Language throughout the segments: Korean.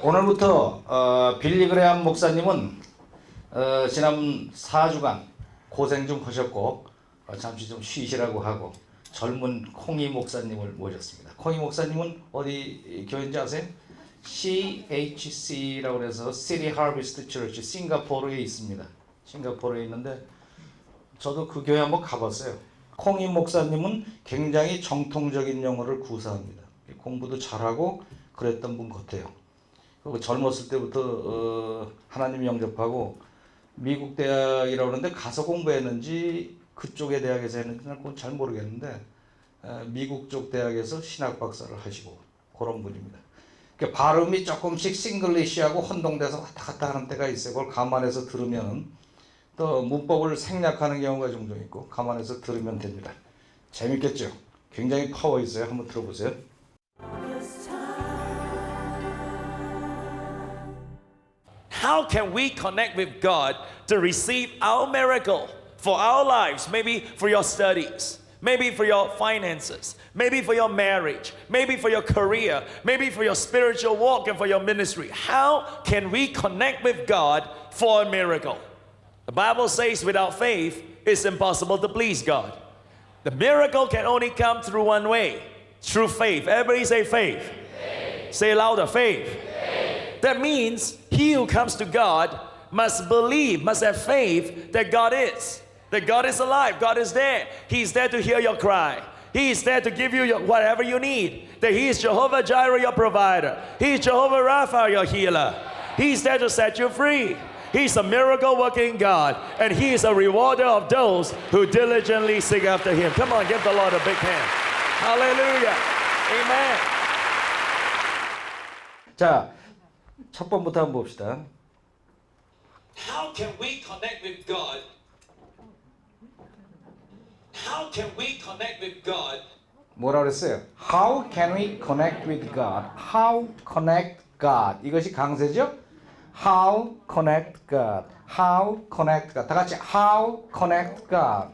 자, 오늘부터 어, 빌리 그레함 목사님은 어, 지난 4주간 고생 좀 하셨고 어, 잠시 좀 쉬시라고 하고 젊은 콩이 목사님을 모셨습니다. 콩이 목사님은 어디 교회인지 아세요? CHC라고 해서 City Harvest Church 싱가포르에 있습니다. 싱가포르에 있는데 저도 그 교회 한번 가봤어요. 콩이 목사님은 굉장히 정통적인 영어를 구사합니다. 공부도 잘하고 그랬던 분 같아요. 그리고 젊었을 때부터 어, 하나님 영접하고 미국 대학이라고 그러는데 가서 공부했는지 그쪽의 대학에서 했는지는 그건 잘 모르겠는데 어, 미국 쪽 대학에서 신학 박사를 하시고 그런 분입니다. 그러니까 발음이 조금씩 싱글리시하고 혼동돼서 왔다 갔다 하는 때가 있어요. 그걸 감안해서 들으면은 또 문법을 생략하는 경우가 종종 있고 감안해서 들으면 됩니다. 재밌겠죠? 굉장히 파워 있어요. 한번 들어보세요. How can we connect with God to receive our miracle for our lives? Maybe for your studies, maybe for your finances, maybe for your marriage, maybe for your career, maybe for your spiritual walk and for your ministry. How can we connect with God for a miracle? The Bible says without faith, it's impossible to please God. The miracle can only come through one way through faith. Everybody say faith. Say louder faith. That means he who comes to God must believe, must have faith that God is. That God is alive, God is there. He's there to hear your cry. He is there to give you your, whatever you need. That He is Jehovah Jireh, your provider. He is Jehovah Rapha, your healer. He's there to set you free. He's a miracle working God, and He is a rewarder of those who diligently seek after Him. Come on, give the Lord a big hand. Hallelujah. Amen. 자, 첫 번부터 한번 봅시다. How can we connect with God? How can we connect with God 뭐라 그랬어요? How can we connect with God? How connect God? 이것이 강세죠? How connect God? How connect God? 다 같이 How connect God?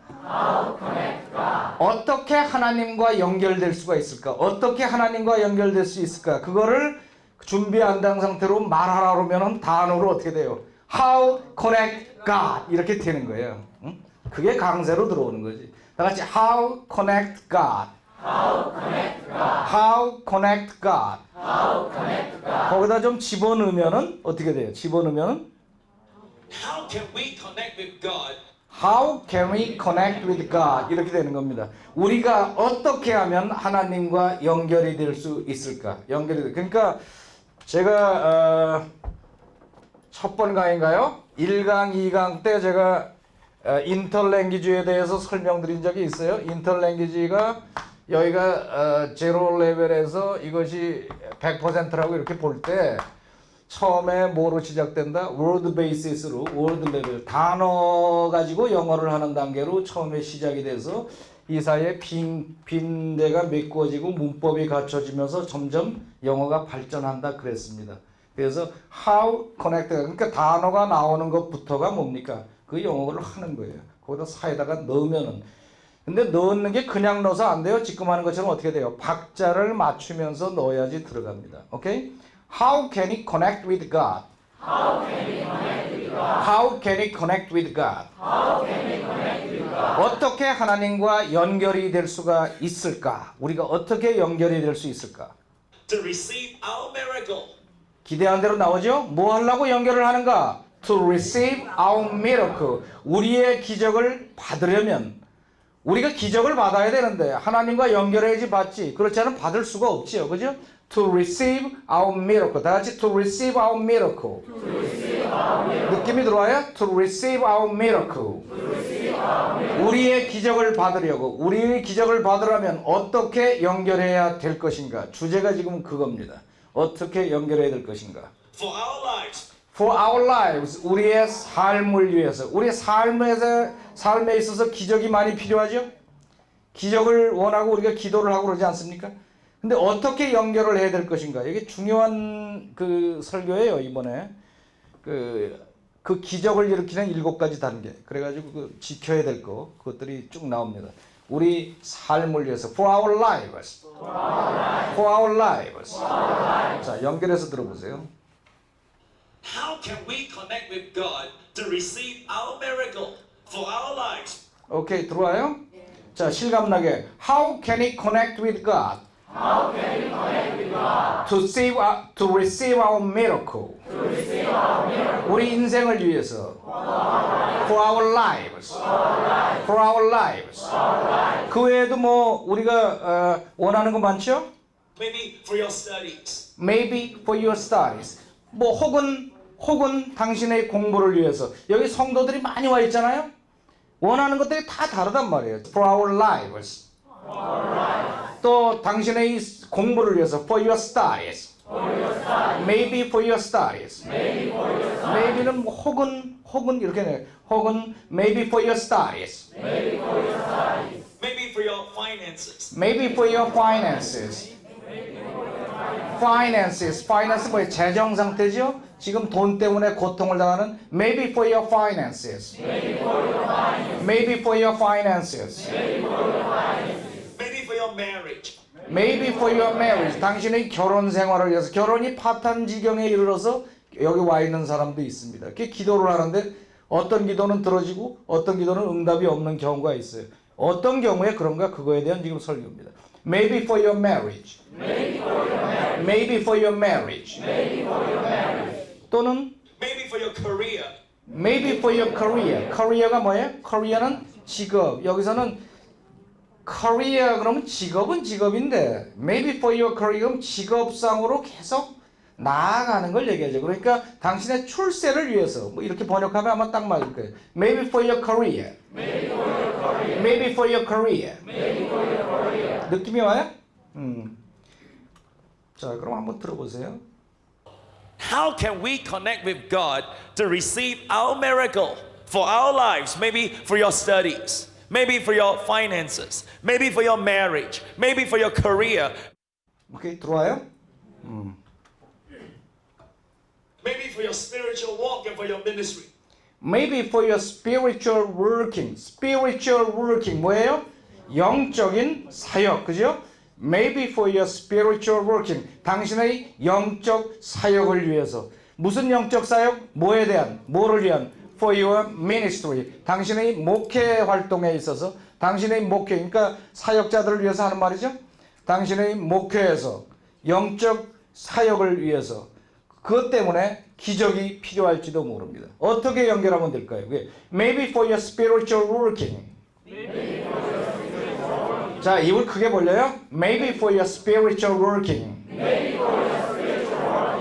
어떻게 하나님과 연결될 수가 있을까? 어떻게 하나님과 연결될 수 있을까? 그거를 준비 안된 상태로 말하라 그러면 단어로 어떻게 돼요? How connect God 이렇게 되는 거예요. 응? 그게 강세로 들어오는 거지. 다 같이 How connect God? How connect God? 거기다 좀 집어넣으면은 어떻게 돼요? 집어넣으면은 How can we connect with God How can we connect with God? 이렇게 되는 겁니다. 우리가 어떻게 하면 하나님과 연결이 될 수 있을까? 연결이 돼. 그러니까 제가 어, 첫 번 강인가요? 1강, 2강 때 제가 어, 인터랭귀지에 대해서 설명드린 적이 있어요. 인터랭귀지가 여기가 어, 제로 레벨에서 이것이 100%라고 이렇게 볼 때 처음에 뭐로 시작된다? word basis로 word level 단어 가지고 영어를 하는 단계로 처음에 시작이 돼서 이 사이에 빈, 빈대가 메꿔지고 문법이 갖춰지면서 점점 영어가 발전한다 그랬습니다. 그래서 how connect 그러니까 단어가 나오는 것부터가 뭡니까? 그 영어를 하는 거예요. 거기다 사이다가 넣으면은 근데 넣는 게 그냥 넣어서 안 돼요. 지금 하는 것처럼 어떻게 돼요? 박자를 맞추면서 넣어야지 들어갑니다. 오케이? How can he connect with God? How can he connect with God? 어떻게 하나님과 연결이 될 수가 있을까? 우리가 어떻게 연결이 될 수 있을까? to receive our miracle? 기대한 대로 나오죠? 뭐 하려고 연결을 하는가? To receive our miracle. 우리의 기적을 받으려면 우리가 기적을 받아야 되는데 하나님과 연결해야지 받지. 그렇지 않으면 받을 수가 없지요. 그죠? To receive our miracle. 다 같이 to receive our miracle. 느낌이 들어와요? To receive our miracle. 우리의 기적을 받으려고 우리의 기적을 받으려면 어떻게 연결해야 될 것인가? 주제가 지금 그겁니다. 어떻게 연결해야 될 것인가? For our lives, For our lives, 우리의 삶을 위해서, 우리의 삶에서 삶에 있어서 기적이 많이 필요하죠. 기적을 원하고 우리가 기도를 하고 그러지 않습니까? 근데 어떻게 연결을 해야 될 것인가? 이게 중요한 그 설교예요 이번에 그. 그 기적을 일으키는 일곱 가지 단계. 그래가지고 그 지켜야 될 거, 그것들이 쭉 나옵니다. 우리 삶을 위해서 for our lives. for our lives. 자, 연결해서 들어보세요. How can we connect with God to receive our miracle for our lives? 오케이, 들어와요? 자, 실감나게 How can he connect with God? To save our, to receive our miracle. 우리 인생을 위해서. For our lives. For our lives. 그 외에도 뭐 우리가 어, 원하는 거 많죠? Maybe for your studies. Maybe for your studies. 뭐 혹은 혹은 당신의 공부를 위해서. 여기 성도들이 많이 와 있잖아요. 원하는 것들이 다 다르단 말이에요. For our lives. 또 당신의 공부를 위해서 for your studies. Maybe for your studies. Maybe는 뭐 혹은 혹은 이렇게 내. 혹은 maybe for your studies. Maybe for your finances. Maybe for your finances. Finances, finance 뭐예요? 재정 상태죠? 지금 돈 때문에 고통을 당하는 maybe for your finances. Maybe for your finances. Maybe for your marriage. Maybe for your marriage. 당신의 결혼 생활을 위해서 결혼이 파탄 지경에 이르러서 여기 와 있는 사람도 있습니다. 이렇게 기도를 하는데 어떤 기도는 들어지고 어떤 기도는 응답이 없는 경우가 있어요. 어떤 경우에 그런가 그거에 대한 지금 설교입니다. Maybe for your marriage. Maybe for your marriage. 또는 Maybe for your career. maybe for your career. career가 뭐예요? career는 직업. 여기서는 career 그러면 직업은 직업인데 maybe for your career 그럼 직업상으로 계속 나아가는 걸 얘기하죠. 그러니까 당신의 출세를 위해서 뭐 이렇게 번역하면 아마 딱 맞을 거예요. Maybe for your career. Maybe for your career. 느낌이 와요? 음. 자, 그럼 한번 들어보세요. How can we connect with God to receive our miracle for our lives? Maybe for your studies, maybe for your finances, maybe for your marriage, maybe for your career, 오케이, 들어와요? maybe for your spiritual walk and for your ministry. Maybe for your spiritual working. Spiritual working 뭐예요? 영적인 사역, 그죠? Maybe for your spiritual working. 당신의 영적 사역을 위해서. 무슨 영적 사역? 뭐에 대한? 뭐를 위한? For your ministry. 당신의 목회 활동에 있어서 당신의 목회, 그러니까 사역자들을 위해서 하는 말이죠. 당신의 목회에서 영적 사역을 위해서 그것 때문에 기적이 필요할지도 모릅니다. 어떻게 연결하면 될까요? Maybe for your spiritual working. 자, 입을 크게 벌려요. Maybe for your spiritual working.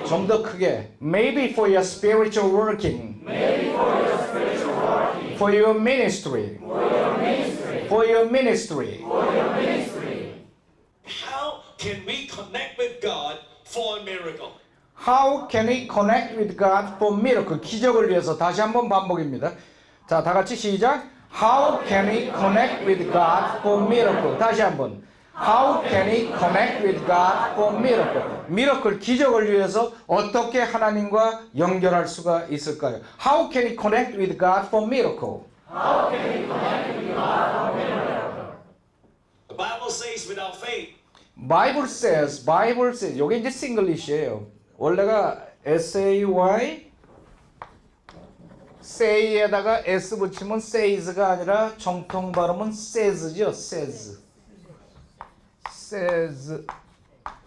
좀더 크게. Maybe for your spiritual working. For your ministry. For your ministry. How can we connect with God for a miracle? How can we connect with God for miracle? 기적을 위해서 다시 한번 반복입니다. 자, 다 같이 시작. How can we connect with God for miracle? 다시 한번. How can we connect with God for miracle? 미러클 기적을 위해서 어떻게 하나님과 연결할 수가 있을까요? How can we connect with God for miracle? The Bible says without faith, Bible says, Bible says, 요게 이제 싱글리시예요. 원래가 S-A-Y, say에다가 S 붙이면 says가 아니라 정통 발음은 says죠, says. Says,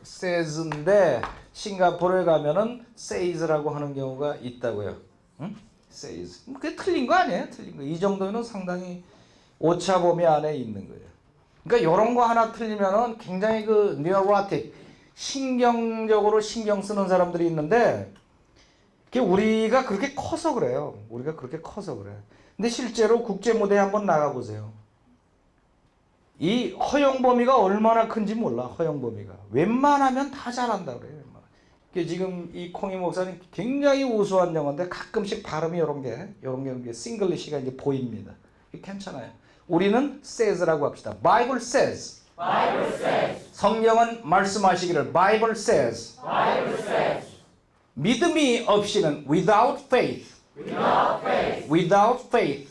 says인데 싱가포르에 가면은 says라고 하는 경우가 있다고요. 응? says. 그게 틀린 거 아니에요? 틀린 거. 이 정도는 상당히 오차 범위 안에 있는 거예요. 그러니까 이런 거 하나 틀리면은 굉장히 그 뉴로틱 신경적으로 신경 쓰는 사람들이 있는데 그게 우리가 그렇게 커서 그래요. 우리가 그렇게 커서 그래. 근데 실제로 국제 무대에 한번 나가 보세요. 이 허용 범위가 얼마나 큰지 몰라. 허용 범위가 웬만하면 다 잘한다 그래요. 그 지금 이 콩이 목사님 굉장히 우수한 영어인데 가끔씩 발음이 이런 게 이런 게, 싱글리시가 이제 보입니다. 괜찮아요. 우리는 says라고 합시다. Bible says. 성경은 말씀하시기를 Bible says. 믿음이 없이는 without faith. without faith.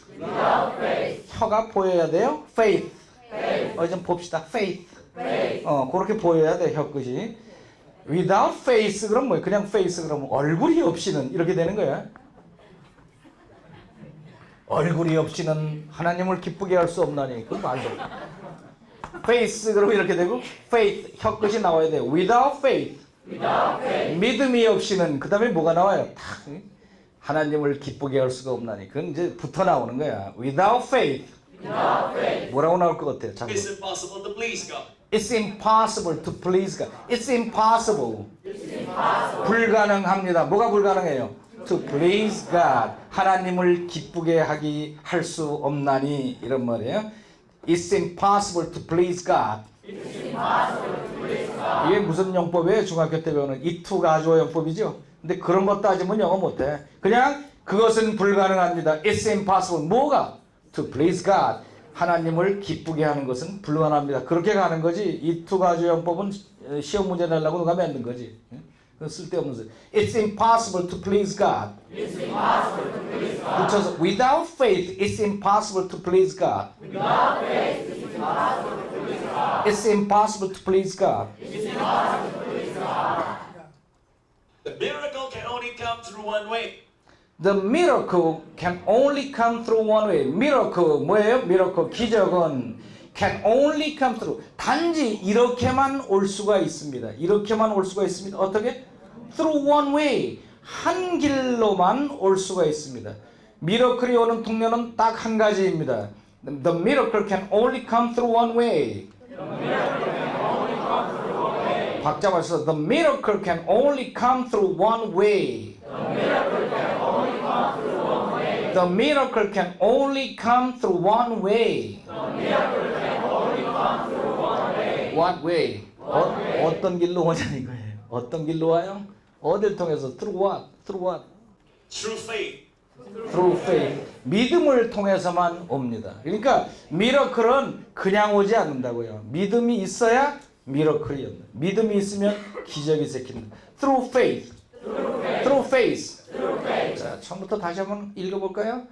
혀가 보여야 돼요. faith. 어디 좀 봅시다. faith. 어, 그렇게 보여야 돼, 혀끝이. without face 그럼 뭐 그냥 face 그러면 얼굴이 없이는 이렇게 되는 거야. 얼굴이 없이는 하나님을 기쁘게 할 수 없나니 그건 말도 없 face 그러면 이렇게 되고 faith 혀끝이 나와야 돼. without faith. 믿음이 없이는 그 다음에 뭐가 나와요? 탁 하나님을 기쁘게 할 수가 없나니 그건 이제 붙어 나오는 거야. without faith. 뭐라고 나올 것 같아요? 잠깐. It's impossible to please God. It's impossible to please God. It's impossible. 불가능합니다. 뭐가 불가능해요? To please God. 하나님을 기쁘게 하기 할 수 없나니 이런 말이에요. It's impossible to please God. 이게 무슨 용법이에요? 중학교 때 배우는 이투 가주어 용법이죠. 근데 그런 거 따지면 영어 못해. 그냥 그것은 불가능합니다. It's impossible. 뭐가? To please God. 하나님을 기쁘게 하는 것은 불가능합니다. 그렇게 가는 거지. 이투 가주어 용법은 시험 문제 내려고 누가 만든 거지. 그 쓸데없는 소리. It's impossible to please God. It's impossible to please God. 붙여서 without faith, it's impossible to please God. Without faith, it's impossible to please God. It's impossible to please God. The miracle can only come through one way. The miracle can only come through one way. miracle 뭐예요? miracle 기적은 can only come through 단지 이렇게만 올 수가 있습니다. 이렇게만 올 수가 있습니다. 어떻게? through one way 한 길로만 올 수가 있습니다. 미러클이 오는 통로는 딱 한 가지입니다. The miracle can only come through one way. 박자 맞춰서 The miracle can only come through one way. The miracle can only come through one way. What way? 어, 어떤 길로 오냐는 거예요. 어떤 길로 와요? 어딜 통해서? Through what? Through what? Through faith. Through faith. 믿음을 통해서만 옵니다. 그러니까 미러클은 그냥 오지 않는다고요. 믿음이 있어야 미러클이 온다. 믿음이 있으면 기적이 생긴다. Through faith. Through faith. 자, 처음부터 다시 한번 읽어볼까요?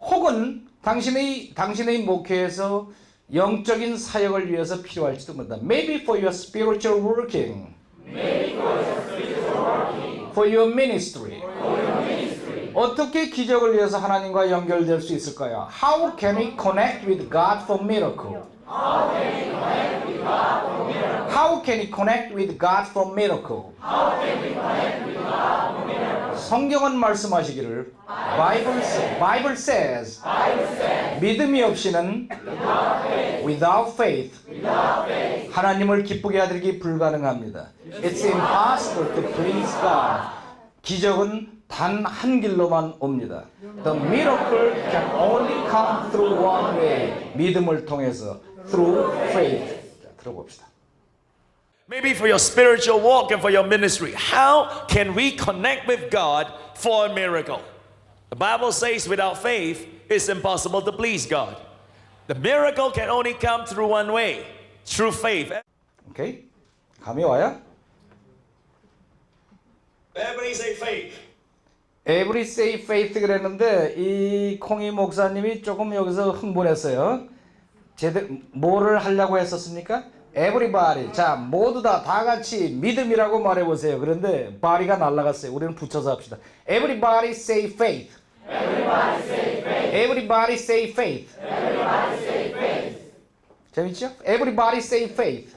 혹은 당신의 당신의 목회에서 영적인 사역을 위해서 필요할지도 모른다. Maybe for your spiritual working. For your ministry. 어떻게 기적을 위해서 하나님과 연결될 수 있을까요? How can we connect with God for miracle? How can we connect with God for miracle? 성경은 말씀하시기를 Bible says, Bible says 믿음이 없이는 without faith 하나님을 기쁘게 하기 불가능합니다. It's impossible to please God. 기적은 단 한 길로만 옵니다. The miracle can only come through one way. 믿음을 통해서 through faith. 자, 들어봅시다. Maybe for your spiritual walk and for your ministry. How can we connect with God for a miracle? The Bible says without faith, it's impossible to please God. The miracle can only come through one way through faith. 오케이? 감이 와요? Everybody say faith. Every say faith 그랬는데 이 콩이 목사님이 조금 여기서 흥분했어요. 제대 뭐를 하려고 했었습니까? Everybody 자 모두 다 다 같이 믿음이라고 말해 보세요. 그런데 body가 날라갔어요. 우리는 붙여서 합시다. Faith. Faith. Everybody say faith. Everybody say faith. 재밌죠? Faith. Everybody say faith.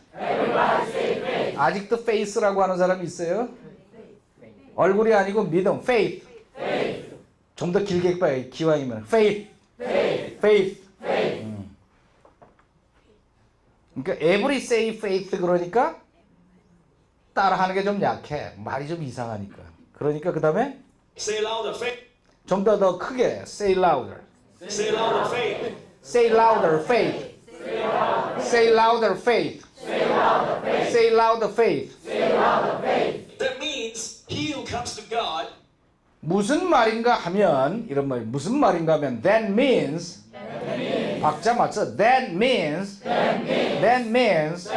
아직도 faith라고 하는 사람이 있어요? 얼굴이 아니고 믿음, faith. 좀 더 길게 봐요. 기왕이면 faith, faith. 음. 그러니까 every say faith 그러니까 따라하는 게 좀 약해. 말이 좀 이상하니까. 그러니까 그 다음에 Say louder, faith. 좀더 더 크게 say louder, Say louder, faith. say louder faith, say louder faith, say louder faith. That means he who comes to God 무슨 말인가 하면 이런 말 무슨 말인가 하면 that means 박자 맞춰 that means that means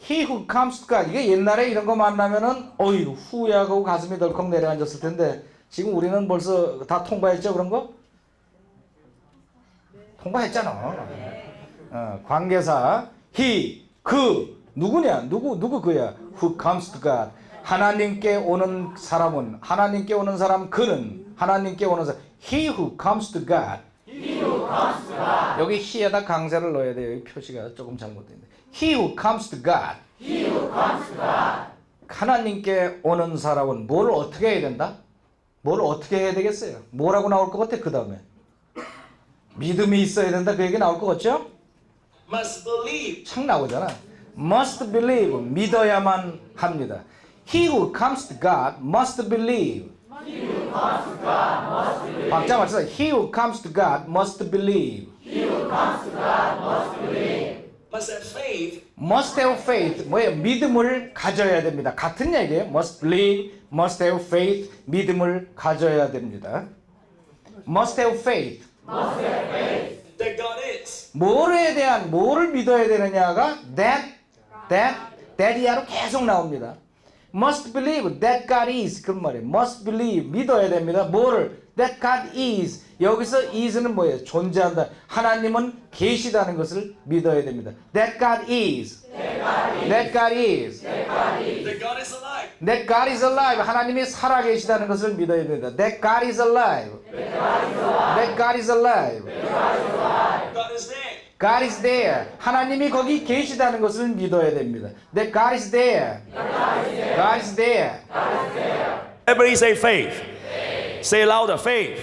he who comes to God 이게 옛날에 이런 거 만나면은 어이 후회하고 가슴이 덜컥 내려앉았을 텐데 지금 우리는 벌써 다 통과했죠 그런 거? 통과했잖아. 어, 관계사 he 그 누구냐? 누구 누구 그야? who comes to God 하나님께 오는 사람은 하나님께 오는 사람 그는 하나님께 오는 사람 he who comes to God 여기 he에다 강세를 넣어야 돼요. 이 표시가 조금 잘못됐는데. He who comes to God. 하나님께 오는 사람은 뭘 어떻게 해야 된다? 뭘 어떻게 해야 되겠어요? 뭐라고 나올 것 같아 그 다음에? 믿음이 있어야 된다 그 얘기 나올 것 같죠? Must believe. 창 나오잖아. Must believe 믿어야만 합니다. He who comes to God must believe. 박자 맞춰서 He who comes to God must believe. Must have faith. must have faith 뭐예요? 믿음을 가져야 됩니다. 같은 얘기예요. must believe, must have faith 믿음을 가져야 됩니다. must have faith that God is. 뭐에 대한 뭐를 믿어야 되느냐가 that that that 이하로 계속 나옵니다. Must believe that God is 그런 말이에요. must believe 믿어야 됩니다. 뭐를 that God is 여기서 is는 뭐예요? 존재한다. 하나님은 계시다는 것을 믿어야 됩니다. that God is that God is That God is alive. that God is alive 하나님이 살아계시다는 것을 믿어야 됩니다. that God is alive that God is alive God is there. God is there. 하나님이 거기 계시다는 것을 믿어야 됩니다. That God is there. God is there. Everybody say faith. Say louder, faith.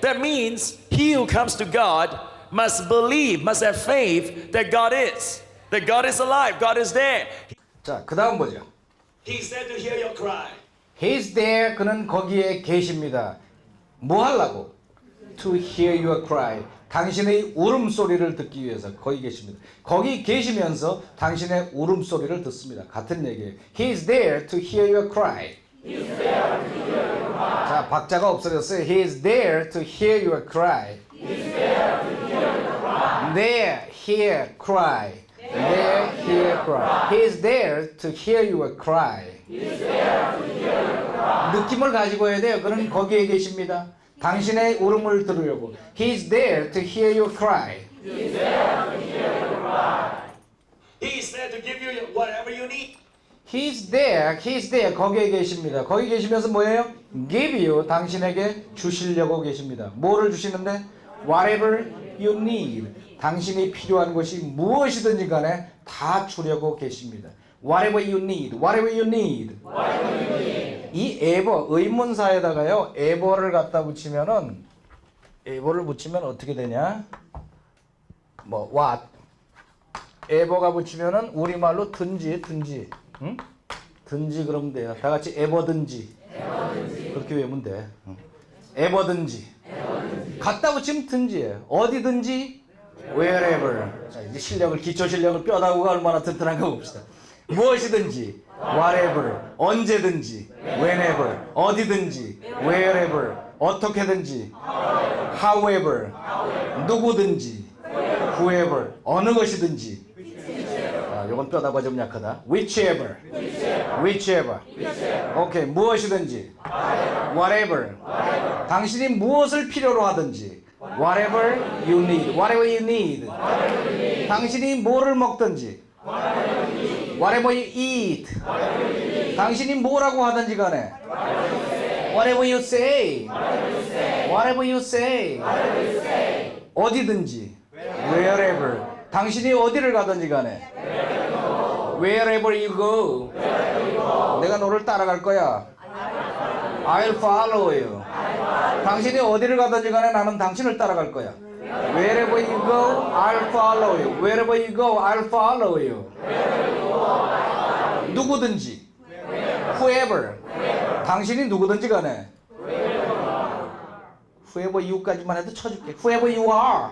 That means he who comes to God must believe, must have faith that God is. That God is alive, God is there. 자, 그 다음 보죠. He's there to hear your cry. He's there. 그는 거기에 계십니다. 뭐 하려고? To hear your cry. 당신의 울음소리를 듣기 위해서 거기 계십니다. 거기 계시면서 당신의 울음소리를 듣습니다. 같은 얘기예요. He is there to hear your cry. 자, 박자가 없어졌어요. He is there to hear your cry. There, hear, cry. There, hear, cry. He is there to hear your cry. 느낌을 가지고 해야 돼요. 그는 거기에 계십니다. 당신의 울음을 들으려고. He is there to hear your cry. He is there to give you whatever you need. He's there, he's there. 거기에 계십니다. 거기 계시면서 뭐예요? Give you, 당신에게 주시려고 계십니다. 뭐를 주시는데? Whatever you need. 당신이 필요한 것이 무엇이든지 간에 다 주려고 계십니다. Whatever you need, whatever you need. 이 에버, 의문사에다가요, 에버를 갖다 붙이면은, 에버를 붙이면 어떻게 되냐? 뭐, what? 에버가 붙이면은 우리말로 든지 든지. 응? 든지 그러면 돼요. 다 같이 에버든지. 그렇게 외우면 돼. 응. 에버든지. 갖다 붙이면 든지예요. 어디든지? Wherever. 자 이제 실력을 기초 실력을 뼈다구가 얼마나 튼튼한가 봅시다 무엇이든지 whatever 언제든지 whenever 어디든지 wherever 어떻게든지 however 누구든지 whoever 어느 것이든지 자, 요건 뼈다가 좀 약하다. whichever whichever 오케이 무엇이든지 whatever 당신이 무엇을 필요로 하든지 whatever you need whatever you need 당신이 뭐를 먹든지 whatever you eat 당신이 뭐라고 하든지 간에 whatever you say whatever you say 어디든지 wherever 당신이 어디를 가든지 간에 wherever you go 내가 너를 따라갈 거야 I'll follow you 당신이 어디를 가든지 간에 나는 당신을 따라갈 거야 wherever you go I'll follow you wherever you go I'll follow you 누구든지 whoever 당신이 누구든지 간에 whoever you까지만 해도 쳐줄게. whoever you are.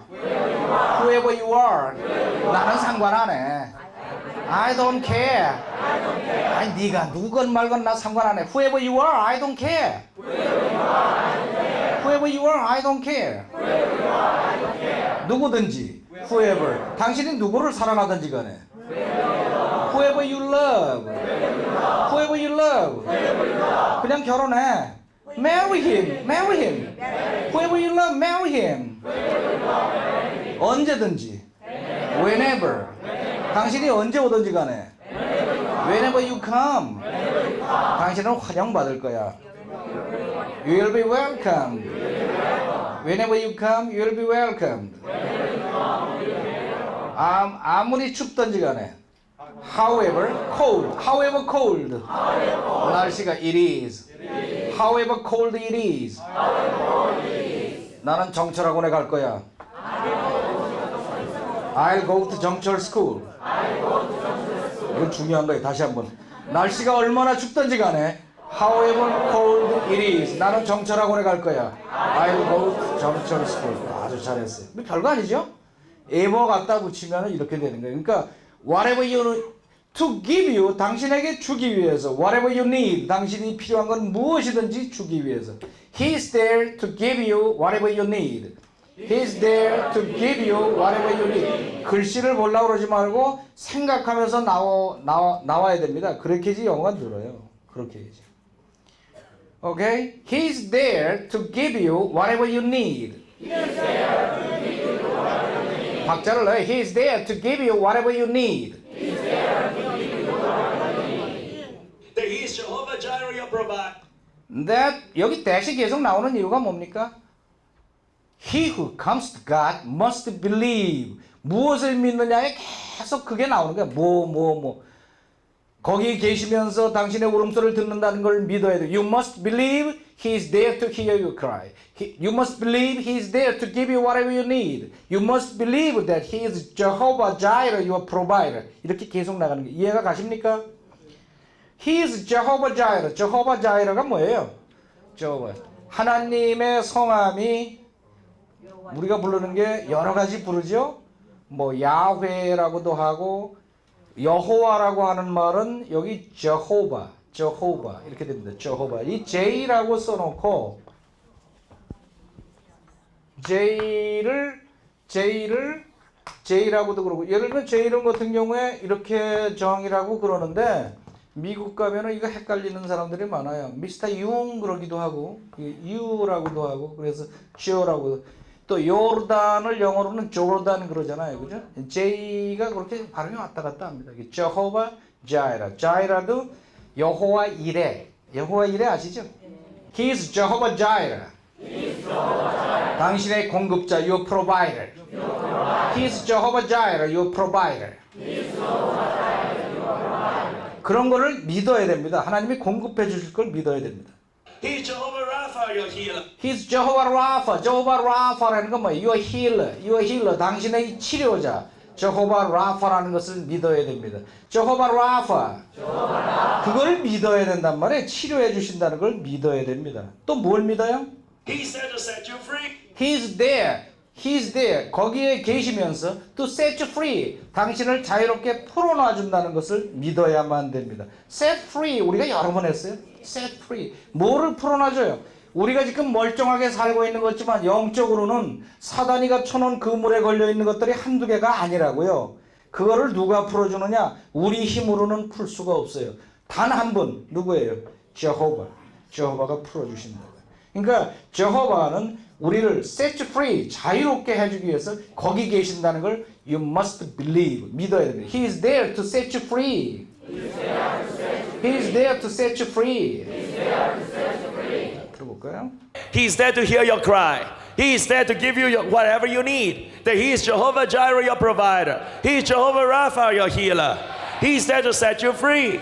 whoever you are. 나는 상관 안 해. I don't care. 아니 네가 누건 말건 나 상관 안 해. whoever you are, I don't care. whoever you are, I don't care. 누구든지 whoever. 당신이 누구를 사랑하든지 간에. whoever you love. whoever you love. 그냥 결혼해. Marry him, marry him. Whoever you love, marry him. 언제든지, Whenever. 당신이 언제 오든지 간에. Whenever you come. 당신은 환영받을 거야. You will be welcomed. Whenever you come, you will be welcomed. 아, 아무리 춥던지 간에. However cold. However cold. 날씨가 it is. However cold it is. 나는 정철학원에 갈 거야. I'll go to 정철 school. 이건 중요한 거예요. 다시 한번. 날씨가 얼마나 춥던지 간에 however cold it is. 나는 정철학원에 갈 거야. I'll go to 정철 school. 아주 잘했어요. 뭐 별거 아니죠? ever 갖다 붙이면 이렇게 되는 거예요. 그러니까 whatever you to give you 당신에게 주기 위해서 whatever you need 당신이 필요한 건 무엇이든지 주기 위해서 He's there to give you whatever you need. He's there to give you whatever you need. 글씨를 보려고 그러지 말고 생각하면서 나와, 나와, 나와야 됩니다. 그렇게 해야지 영어가 늘어요. 그렇게 해야지. Okay? He's there to give you whatever you need. 박자를 넣어요. He's there to give you whatever you need. That He is Jehovah Jireh, your provider. That 여기 대시 계속 나오는 이유가 뭡니까? He who comes to God must believe. 무엇을 믿느냐에 계속 그게 나오는 거야. 뭐, 뭐, 뭐. 거기 계시면서 당신의 울음소리를 듣는다는 걸 믿어야 돼. You must believe He is there to hear you cry. He, you must believe He is there to give you whatever you need. You must believe that He is Jehovah Jireh, your provider. 이렇게 계속 나가는 게 이해가 가십니까? He is Jehovah Jireh. Jehovah Jireh가 뭐예요? Jehovah. 하나님의 성함이 우리가 부르는 게 여러 가지 부르죠. 뭐 야훼라고도 하고 여호와라고 하는 말은 여기 Jehovah, Jehovah 이렇게 됩니다. Jehovah. 이 J라고 써놓고 J를 J를 J라고도 그러고 예를 들면 J 이름 같은 경우에 이렇게 정의라고 그러는데 미국 가면은 이거 헷갈리는 사람들이 많아요. 미스터 융 그러기도 하고 유라고도 하고 그래서 지오라고 또 요르단을 영어로는 조르단 그러잖아요. 그죠? J가 그렇게 발음이 왔다 갔다 합니다. 저호바 자이라. 자이라도 여호와 이레. 여호와 이레 아시죠? He is Jehovah Jireh. 당신의 공급자, your provider. He is Jehovah Jireh, your provider. 그런 거를 믿어야 됩니다. 하나님이 공급해 주실 걸 믿어야 됩니다. He is Jehovah Rapha, your healer. He's Jehovah Rapha. Jehovah Rapha라는 건 뭐예요? Your healer. Your healer. 당신의 치료자. Jehovah Rapha라는 것을 믿어야 됩니다. Jehovah Rapha. 그걸 믿어야 된단 말이에요. 치료해 주신다는 걸 믿어야 됩니다. 또 뭘 믿어요? He's there to set you free. He's there. He's there. 거기에 계시면서 to set you free. 당신을 자유롭게 풀어놔 준다는 것을 믿어야만 됩니다. set free 우리가 여러 번 했어요. set free. 뭐를 풀어놔 줘요? 우리가 지금 멀쩡하게 살고 있는 거지만 영적으로는 사단이가 쳐놓은 그물에 걸려 있는 것들이 한두 개가 아니라고요. 그거를 누가 풀어주느냐? 우리 힘으로는 풀 수가 없어요. 단 한 분 누구예요? 제호바. 제호바가 풀어주신다. 그러니까 제호바는 우리를 set free 자유롭게 해주기 위해서 거기 계신다는 걸 you must believe 믿어야 됩니다. He is there to set you free. He is there to set you free. 들어볼까요? He's there to hear your cry. He is there to give you your, whatever you need. That He is Jehovah Jireh, your provider. He is Jehovah Rapha, your healer. He's there to set you free.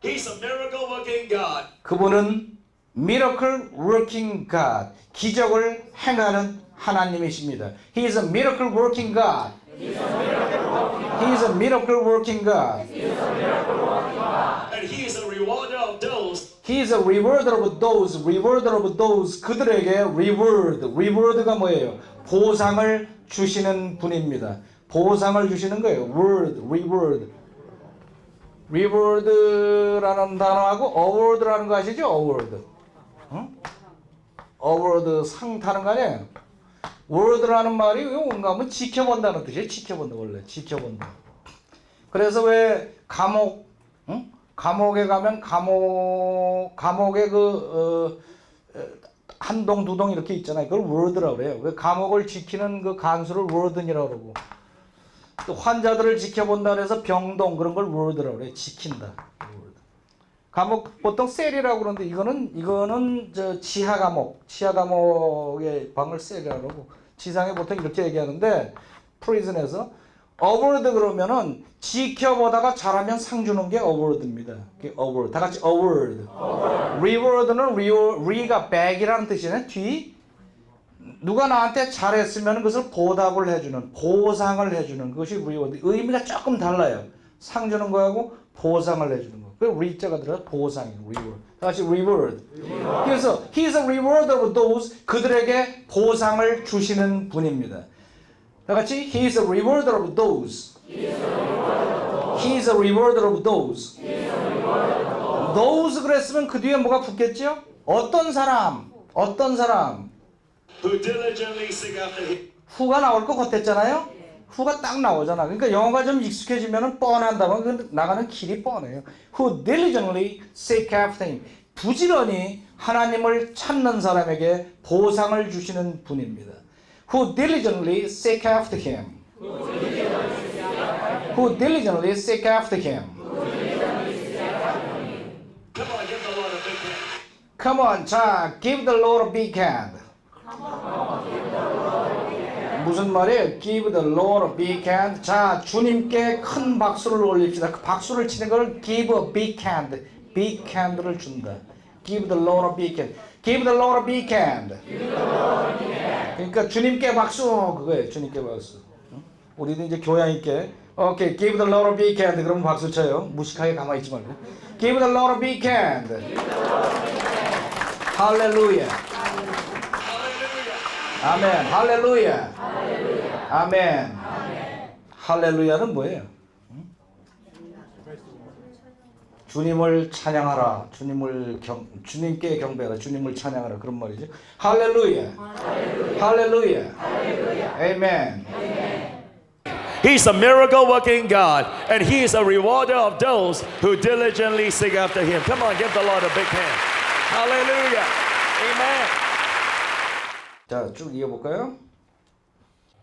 He's a miracle working God. 그분은 miracle working God, 기적을 행하는 하나님이십니다. He is a miracle working God. He is a miracle working God. And He is a rewarder of those He is a rewarder of those, rewarder of those 그들에게 reward, reward가 뭐예요? 보상을 주시는 분입니다. 보상을 주시는 거예요. word, reward. reward라는 단어하고 award라는 거 아시죠? award. 응? award 상 타는 거 아니에요? word라는 말이 뭔가 하면 지켜본다는 뜻이에요. 지켜본다 원래 지켜본다. 그래서 왜 감옥 응? 감옥에 가면 감옥 감옥에 그 어, 한동 두 동 이렇게 있잖아요. 그걸 워드라고 그래요. 그 감옥을 지키는 그 간수를 워든이라고 그러고 또 환자들을 지켜본다 그래서 병동 그런 걸 word라고 그래요. 지킨다. word. 감옥 보통 셀이라고 그러는데 이거는 이거는 저 지하 감옥, 지하 감옥의 방을 셀이라고 그러고 지상에 보통 이렇게 얘기하는데 프리즌에서 어워드 그러면은 지켜보다가 잘하면 상 주는 게 어워드입니다. 어워드. 다 같이 어워드. 리워드는 리워 리가 백이라는 뜻이네. 뒤 누가 나한테 잘했으면 그것을 보답을 해주는 보상을 해주는 그것이 리워드. 의미가 조금 달라요. 상 주는 거하고 보상을 해주는 거. 그 리자가 들어 보상이에요. 리워드. 다시 reward. 그래서 he is a rewarder of those 그들에게 보상을 주시는 분입니다. 다 같이 he is a rewarder of those. He is a rewarder of those. those 그랬으면 그 뒤에 뭐가 붙겠죠? 어떤 사람, 어떤 사람. 후가 나올 것 같았잖아요. 후가 딱 나오잖아. 그러니까 영어가 좀 익숙해지면 뻔한다면 그 나가는 길이 뻔해요. Who diligently seek after him. 부지런히 하나님을 찾는 사람에게 보상을 주시는 분입니다. Who diligently seek after him. Who diligently seek after him. Come on, give the Lord a big hand. Come on, 자, give the Lord a big hand. 무슨 말이에요? Give the Lord a big hand. 자, 주님께 큰 박수를 올립시다. 그 박수를 치는 걸 give a big hand. big hand를 준다. Give the Lord a big hand. Give the Lord a big hand. 그러니까 주님께 박수 그거예요. 주님께 박수. 응? 우리도 이제 교양 있게 오케이, give the Lord a big hand. 그러면 박수 쳐요. 무식하게 가만히 있지 말고. Give the Lord a big hand. 할렐루야. 아멘. 할렐루야. 아멘. 할렐루야는 뭐예요? 주님을 찬양하라. 주님을 경 주님께 경배하라. 주님을 찬양하라. 그런 말이죠. 할렐루야. 할렐루야. 아멘. He's a miracle working God, and He is a rewarder of those who diligently seek after Him. Come on, give the Lord a big hand. Hallelujah. Amen. 자, 쭉 이어 볼까요?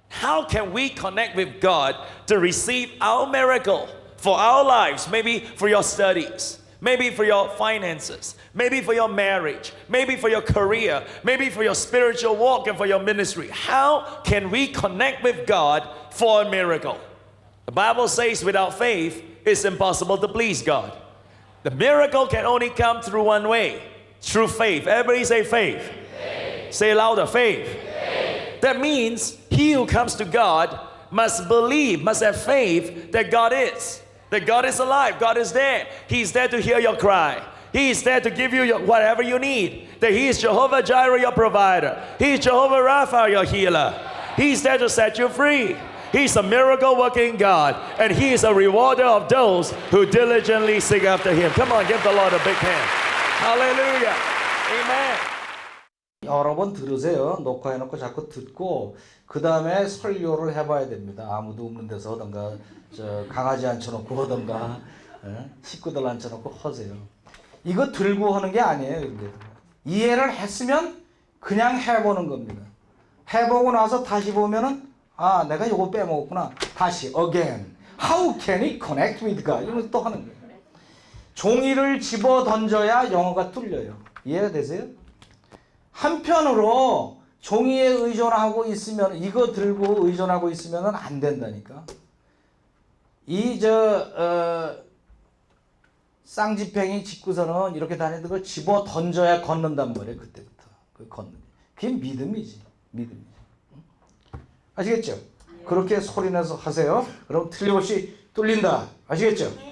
How can we connect with God to receive our miracle For our lives? Maybe for your studies, maybe for your finances, maybe for your marriage, maybe for your career, maybe for your spiritual walk and for your ministry. How can we connect with God for a miracle? The Bible says without faith, it's impossible to please God. The miracle can only come through one way through faith. Everybody say faith. Say louder faith. That means he who comes to God must believe, must have faith that God is. That God is alive, God is there. He's there to hear your cry. He is there to give you your, whatever you need. That He is Jehovah Jireh, your provider. He is Jehovah Rapha, your healer. He's there to set you free. He's a miracle working God, and He is a rewarder of those who diligently seek after Him. Come on, give the Lord a big hand. Hallelujah. Amen. 여러 번 들으세요. 녹화해놓고 자꾸 듣고 그 다음에 설교를 해봐야 됩니다. 아무도 없는 데서 하던가 저 강아지 앉혀놓고 하던가 예? 식구들 앉혀놓고 하세요. 이거 들고 하는 게 아니에요. 근데 이해를 했으면 그냥 해보는 겁니다. 해보고 나서 다시 보면은 아 내가 요거 빼먹었구나. 다시 again. How can we connect with God? 이러면서 또 하는 거예요. 종이를 집어 던져야 영어가 뚫려요. 이해가 되세요? 한편으로 종이에 의존하고 있으면 이거 들고 의존하고 있으면 안 된다니까. 이저 어, 쌍지팽이 짓고서는 이렇게 다니는 걸 집어 던져야 걷는단 말이에요. 그때부터 그 걷는. 그게 믿음이지. 믿음이지. 응? 아시겠죠? 그렇게 소리내서 하세요. 그럼 틀림없이 뚫린다. 아시겠죠?